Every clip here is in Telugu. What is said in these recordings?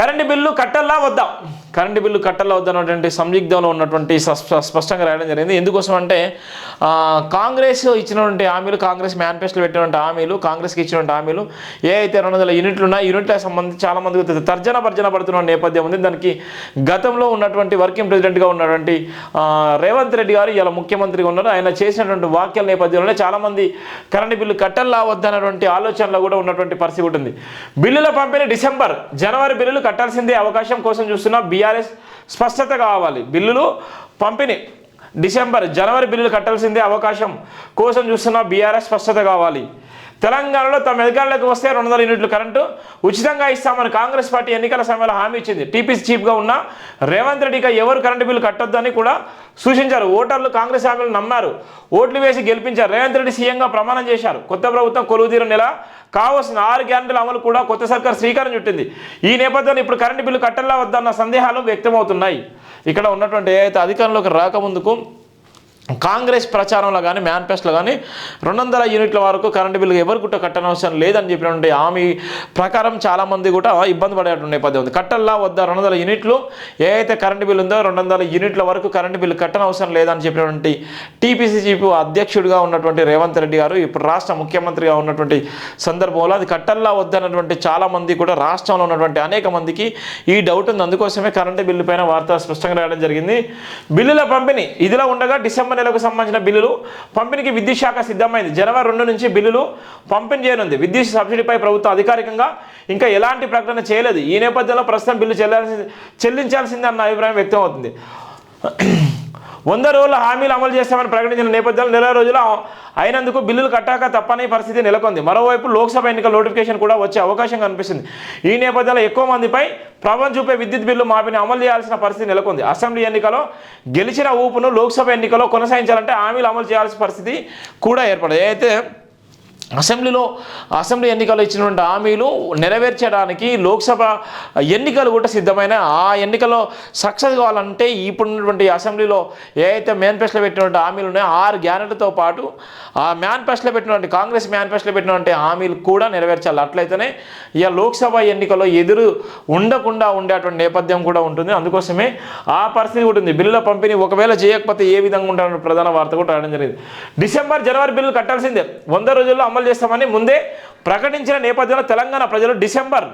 కరెంటు బిల్లు కట్టల్లా వద్దా. కరెంటు బిల్లు కట్టల్లా వద్దన్నటువంటి సందిగ్ధంలో ఉన్నటువంటి స్పష్టంగా రాయడం జరిగింది. ఎందుకోసం అంటే కాంగ్రెస్ ఇచ్చినటువంటి హామీలు కాంగ్రెస్ మేనిఫెస్టోలో పెట్టినటువంటి హామీలు కాంగ్రెస్కి ఇచ్చినటువంటి హామీలు ఏ అయితే రెండు వందల యూనిట్లు ఉన్నాయో యూనిట్లకు సంబంధించి చాలా మందికి తర్జన భర్జన పడుతున్న నేపథ్యం ఉంది. దానికి గతంలో ఉన్నటువంటి వర్కింగ్ ప్రెసిడెంట్గా ఉన్నటువంటి రేవంత్ రెడ్డి గారు ఇలా ముఖ్యమంత్రిగా ఉన్నారు. ఆయన చేసినటువంటి వాక్యాల నేపథ్యంలోనే చాలామంది కరెంటు బిల్లు కట్టల్లా వద్దన్నటువంటి ఆలోచనలో కూడా ఉన్నటువంటి పరిస్థితి ఉంటుంది. బిల్లుల పంపిణీ డిసెంబర్ జనవరి బిల్లులు కట్టాల్సిందే అవకాశం కోసం చూస్తున్న బీఆర్ఎస్ స్పష్టత కావాలి. బిల్లులు పంపిణీ. డిసెంబర్ జనవరి బిల్లులు కట్టాల్సిందే అవకాశం కోసం చూస్తున్న బీఆర్ఎస్ స్పష్టత కావాలి. తెలంగాణలో తమ అధికారులకు వస్తే రెండు వందల యూనిట్లు కరెంటు ఉచితంగా ఇస్తామని కాంగ్రెస్ పార్టీ ఎన్నికల సమయంలో హామీ ఇచ్చింది. టీపీసీ చీఫ్గా ఉన్న రేవంత్ రెడ్డిగా ఎవరు కరెంటు బిల్లు కట్టొద్దని కూడా సూచించారు. ఓటర్లు కాంగ్రెస్ హామీలు నమ్మారు. ఓట్లు వేసి గెలిపించారు. రేవంత్ రెడ్డి సీఎంగా ప్రమాణం చేశారు. కొత్త ప్రభుత్వం కొలువుదీరు నెల కావాల్సిన ఆరు గ్యారెంటీల అమలు కూడా కొత్త సర్కార్ శ్రీకారం చుట్టింది. ఈ నేపథ్యంలో ఇప్పుడు కరెంటు బిల్లు కట్టల్లా వద్దన్న సందేహాలు వ్యక్తమవుతున్నాయి. ఇక్కడ ఉన్నటువంటి అయితే అధికారంలోకి రాకముందుకు కాంగ్రెస్ ప్రచారంలో కానీ మేనిఫెస్టోలో కానీ రెండు వందల యూనిట్ల వరకు కరెంటు బిల్లు ఎవరు కూడా కట్టనవసరం లేదని చెప్పినటువంటి హామీ ప్రకారం చాలామంది కూడా ఇబ్బంది పడేటువంటి నేపథ్యం ఉంది. కట్టల్లా వద్ద రెండు వందల యూనిట్లు? ఏదైతే కరెంటు బిల్లు ఉందో రెండు వందల యూనిట్ల వరకు కరెంటు బిల్లు కట్టనవసరం లేదని చెప్పినటువంటి టీపీసీ అధ్యక్షుడిగా ఉన్నటువంటి రేవంత్ రెడ్డి గారు ఇప్పుడు రాష్ట్ర ముఖ్యమంత్రిగా ఉన్నటువంటి సందర్భంలో అది కట్టల్లా వద్దన్నటువంటి చాలామంది కూడా రాష్ట్రంలో ఉన్నటువంటి అనేక మందికి ఈ డౌట్ ఉంది. అందుకోసమే కరెంటు బిల్లు పైన వార్త స్పష్టంగా రాయడం జరిగింది. బిల్లుల పంపిణీ ఇదిలా ఉండగా డిసెంబర్ నెలకు సంబంధించిన బిల్లులు పంపిణీకి విద్యుత్ శాఖ సిద్ధమైంది. జనవరి రెండు నుంచి బిల్లులు పంపిణీ చేయనుంది. విద్యుత్ సబ్సిడీపై ప్రభుత్వం అధికారికంగా ఇంకా ఎలాంటి ప్రకటన చేయలేదు. ఈ నేపథ్యంలో ప్రస్తుతం బిల్లు చెల్లాల్సి చెల్లించాల్సిందే అన్న అభిప్రాయం వ్యక్తం అవుతుంది. వంద రోజుల హామీలు అమలు చేస్తామని ప్రకటించిన నేపథ్యంలో నెల రోజులు అయినందుకు బిల్లులు కట్టాక తప్పని పరిస్థితి నెలకొంది. మరోవైపు లోక్సభ ఎన్నికల నోటిఫికేషన్ కూడా వచ్చే అవకాశం కనిపిస్తుంది. ఈ నేపథ్యంలో ఎక్కువ మందిపై ప్రభావం చూపే విద్యుత్ బిల్లు మాపిని అమలు చేయాల్సిన పరిస్థితి నెలకొంది. అసెంబ్లీ ఎన్నికలో గెలిచిన ఊపును లోక్సభ ఎన్నికలో కొనసాగించాలంటే హామీలు అమలు చేయాల్సిన పరిస్థితి కూడా ఏర్పడదు. అయితే అసెంబ్లీలో అసెంబ్లీ ఎన్నికలు ఇచ్చినటువంటి హామీలు నెరవేర్చడానికి లోక్సభ ఎన్నికలు కూడా సిద్ధమైన ఆ ఎన్నికల్లో సక్సెస్ కావాలంటే ఇప్పుడున్నటువంటి అసెంబ్లీలో ఏ అయితే మేనిఫెస్టోలో పెట్టినటువంటి హామీలు ఉన్నాయో ఆరు గ్యారెంటీతో పాటు ఆ మేనిఫెస్టోలో పెట్టినటువంటి కాంగ్రెస్ మేనిఫెస్టోలో పెట్టినటువంటి హామీలు కూడా నెరవేర్చాలి. అట్లయితేనే ఇక లోక్సభ ఎన్నికల్లో ఎదురు ఉండకుండా ఉండేటువంటి నేపథ్యం కూడా ఉంటుంది. అందుకోసమే ఆ పరిస్థితి కూడా ఉంది. బిల్లుల పంపిణీ ఒకవేళ చేయకపోతే ఏ విధంగా ఉండాలన్న ప్రధాన వార్త కూడా రావడం జరిగింది. డిసెంబర్ జనవరి బిల్లు కట్టాల్సిందే. వంద రోజుల్లో అమలు అమలు చేస్తామని ముందే ప్రకటించిన నేపథ్యంలో తెలంగాణ ప్రజలు డిసెంబర్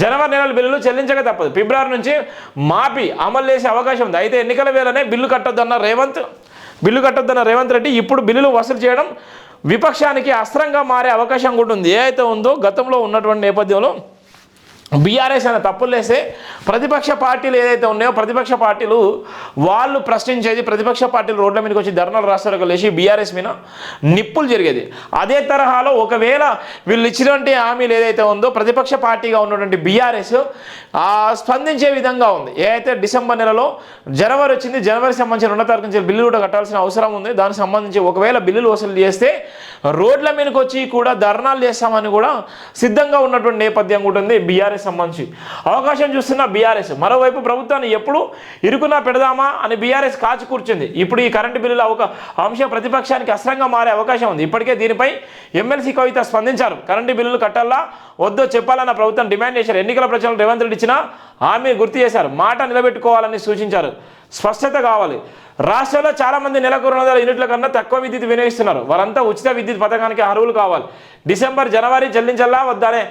జనవరి నెలల బిల్లులు చెల్లించక తప్పదు. ఫిబ్రవరి నుంచి మాపి అమలు చేసే అవకాశం ఉంది. అయితే ఎన్నికల వేళనే బిల్లు కట్టొద్దన్న రేవంత్ బిల్లు కట్టొద్దన్న రేవంత్ రెడ్డి ఇప్పుడు బిల్లులు వసూలు చేయడం విపక్షానికి అస్త్రంగా మారే అవకాశం కూడా ఉంది. ఏ అయితే ఉందో గతంలో ఉన్నటువంటి నేపథ్యంలో బీఆర్ఎస్ అనే తప్పులు ప్రతిపక్ష పార్టీలు ఏదైతే ఉన్నాయో ప్రతిపక్ష పార్టీలు వాళ్ళు ప్రశ్నించేది ప్రతిపక్ష పార్టీలు రోడ్ల మీదకి వచ్చి ధర్నాలు రాస్తారు లేచి బీఆర్ఎస్ మీద నిప్పులు జరిగేది. అదే తరహాలో ఒకవేళ వీళ్ళు ఇచ్చినటువంటి హామీలు ఏదైతే ఉందో ప్రతిపక్ష పార్టీగా ఉన్నటువంటి బీఆర్ఎస్ స్పందించే విధంగా ఉంది. ఏదైతే డిసెంబర్ నెలలో జనవరి వచ్చింది జనవరి సంబంధించిన రెండో తారీఖు నుంచి బిల్లు కూడా కట్టాల్సిన అవసరం ఉంది. దానికి సంబంధించి ఒకవేళ బిల్లులు వసూలు చేస్తే రోడ్ల మీదకి వచ్చి కూడా ధర్నాలు చేస్తామని కూడా సిద్ధంగా ఉన్నటువంటి నేపథ్యం కూడా ఉంది బీఆర్ఎస్ సంబంధించి. అవకాశం చూస్తున్న బీఆర్ఎస్ మరోవైపు ప్రభుత్వాన్ని ఎప్పుడు ఇరుకున్నా పెడదామా అని బీఆర్ఎస్ కాచి కూర్చుంది. ఇప్పుడు ఈ కరెంటు బిల్లుల ఒక అంశం ప్రతిపక్షానికి అస్త్రంగా మారే అవకాశం ఉంది. ఇప్పటికే దీనిపై ఎమ్మెల్సీ కవిత స్పందించారు. కరెంటు బిల్లులు కట్టాలా వద్దో చెప్పాలన్న ప్రభుత్వం డిమాండ్ చేశారు. ఎన్నికల ప్రచారం రేవంత్ రెడ్డి ఇచ్చిన హామీ గుర్తు చేశారు. మాట నిలబెట్టుకోవాలని సూచించారు. స్పష్టత కావాలి. రాష్ట్రంలో చాలామంది నెలకు రెండు వందల యూనిట్ల కన్నా తక్కువ విద్యుత్ వినియోగిస్తున్నారు. వారంతా ఉచిత విద్యుత్ పథకానికి అర్హులు కావాలి. డిసెంబర్ జనవరి చెల్లించాలా వద్దనే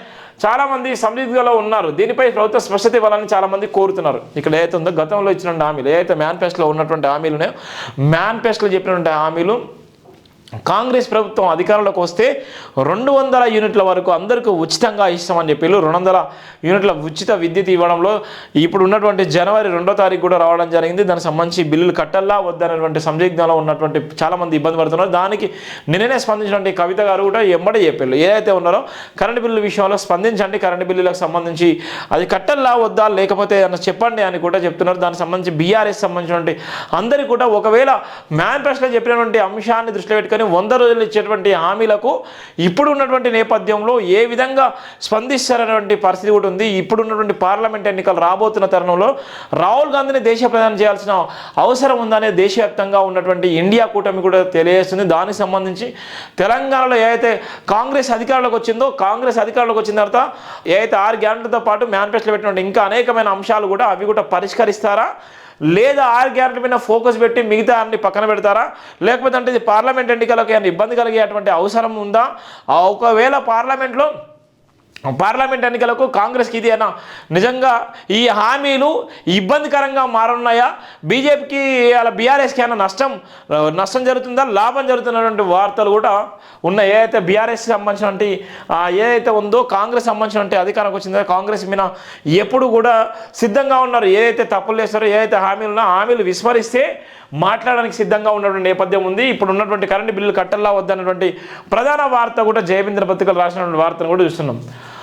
చాలామంది సమృద్ధిలో ఉన్నారు. దీనిపై ప్రభుత్వం స్పష్టత ఇవ్వాలని చాలామంది కోరుతున్నారు. ఇక్కడ ఏదైతే ఉందో గతంలో ఇచ్చిన హామీలు ఏదైతే మేనిఫెస్టోలో ఉన్నటువంటి హామీలు ఉన్నాయో మేనిఫెస్టోలో చెప్పినటువంటి హామీలు కాంగ్రెస్ ప్రభుత్వం అధికారంలోకి వస్తే రెండు వందల యూనిట్ల వరకు అందరికీ ఉచితంగా ఇస్తామని చెప్పి రెండు వందల యూనిట్ల ఉచిత విద్యుత్ ఇవ్వడంలో ఇప్పుడు ఉన్నటువంటి జనవరి రెండో తారీఖు కూడా రావడం జరిగింది. దానికి సంబంధించి బిల్లులు కట్టల్లా వద్దనేటువంటి సందిగ్ధంలో ఉన్నటువంటి చాలామంది ఇబ్బంది పడుతున్నారు. దానికి నిన్ననే స్పందించినటువంటి కవిత గారు కూడా ఎమ్మడే చెప్పారు ఏదైతే ఉన్నారో కరెంటు బిల్లు విషయంలో స్పందించండి. కరెంటు బిల్లులకు సంబంధించి అది కట్టల్లా వద్దా లేకపోతే అని చెప్పండి అని కూడా చెప్తున్నారు. దానికి సంబంధించి బీఆర్ఎస్ సంబంధించినటువంటి అందరికీ కూడా ఒకవేళ మేనిఫెస్టోలో చెప్పినటువంటి అంశాన్ని దృష్టిలో పెట్టుకొని కానీ వంద రోజులు ఇచ్చేటువంటి హామీలకు ఇప్పుడు ఉన్నటువంటి నేపథ్యంలో ఏ విధంగా స్పందిస్తారనేటువంటి పరిస్థితి కూడా ఉంది. ఇప్పుడు ఉన్నటువంటి పార్లమెంట్ ఎన్నికలు రాబోతున్న తరుణంలో రాహుల్ గాంధీని దేశ ప్రధానం చేయాల్సిన అవసరం ఉందనే దేశవ్యాప్తంగా ఉన్నటువంటి ఇండియా కూటమి కూడా తెలియజేస్తుంది. దానికి సంబంధించి తెలంగాణలో ఏదైతే కాంగ్రెస్ అధికారంలోకి వచ్చిందో కాంగ్రెస్ అధికారంలోకి వచ్చిన తర్వాత ఏదైతే ఆరు గ్యారెంటీలతో పాటు మేనిఫెస్టోలో పెట్టినటువంటి ఇంకా అనేకమైన అంశాలు కూడా అవి కూడా పరిష్కరిస్తారా? లేదా ఆరు గ్యారెంటీ మీద ఫోకస్ పెట్టి మిగతా అన్ని పక్కన పెడతారా? లేకపోతే అంటే ఇది పార్లమెంట్ ఎన్నికలకు ఏమైనా ఇబ్బంది కలిగేటువంటి అవసరం ఉందా? ఆ ఒకవేళ పార్లమెంట్లో పార్లమెంట్ ఎన్నికలకు కాంగ్రెస్కి ఇది అయినా నిజంగా ఈ హామీలు ఇబ్బందికరంగా మారున్నాయా? బీజేపీకి అలా బీఆర్ఎస్కి అయినా నష్టం నష్టం జరుగుతుందా? లాభం జరుగుతున్నటువంటి వార్తలు కూడా ఉన్నాయి. ఏదైతే బీఆర్ఎస్కి సంబంధించినటువంటి ఏదైతే ఉందో కాంగ్రెస్ సంబంధించినటువంటి అధికారంకి వచ్చిందో కాంగ్రెస్ మీద ఎప్పుడు కూడా సిద్ధంగా ఉన్నారు. ఏదైతే తప్పులు చేస్తారో ఏదైతే హామీలు ఉన్నా హామీలు విస్మరిస్తే మాట్లాడడానికి సిద్ధంగా ఉన్నటువంటి నేపథ్యం ఉంది. ఇప్పుడు ఉన్నటువంటి కరెంటు బిల్లు కట్టల్లా వద్దన్నటువంటి ప్రధాన వార్త కూడా జయబింద్ర పత్రికలు రాసినటువంటి వార్తను కూడా చూస్తున్నాం.